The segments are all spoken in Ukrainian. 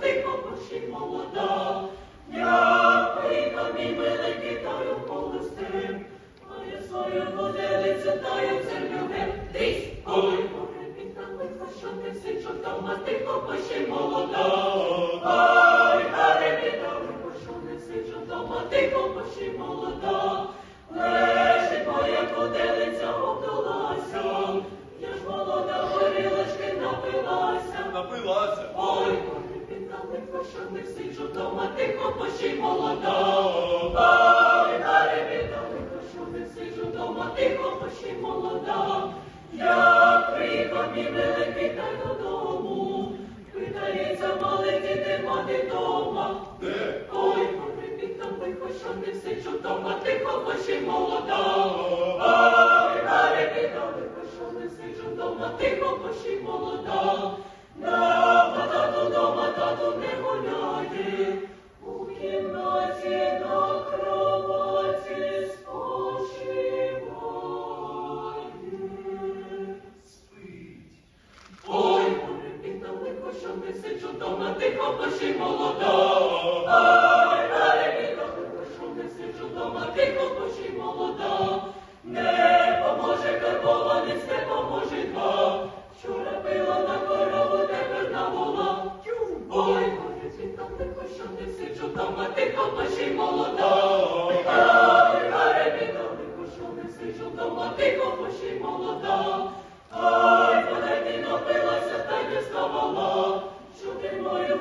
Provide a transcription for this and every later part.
тихо поші молода. Я приїхав, мій Ой, горе, піддалeko, що не сиджу вдома, тихо поші молода. Ой, горе, піддалeko, що не сиджу вдома, тихо поші молода. Я приїхав, мій великий, додому, питається, мали діти, мати дома. Ой, горе, піддалeko, що не сиджу вдома, тихо поші молода. Ой, горе, піддалeko, що не сиджу вдома, тихо поші молода. Дома тихо пиши молода, ой, далеко, прошу не сиджу, дома тихо пиши молода, не поможе карбованець, не поможе два. Вчора пила на корову, тепер на вола. Ой, може, світом тихо, що не сиджу, дома тихо пиши молода.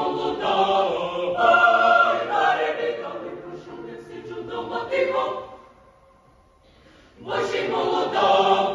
молода, ой, перебіга, не прошу, не сиджу дома тихо, Божі молода.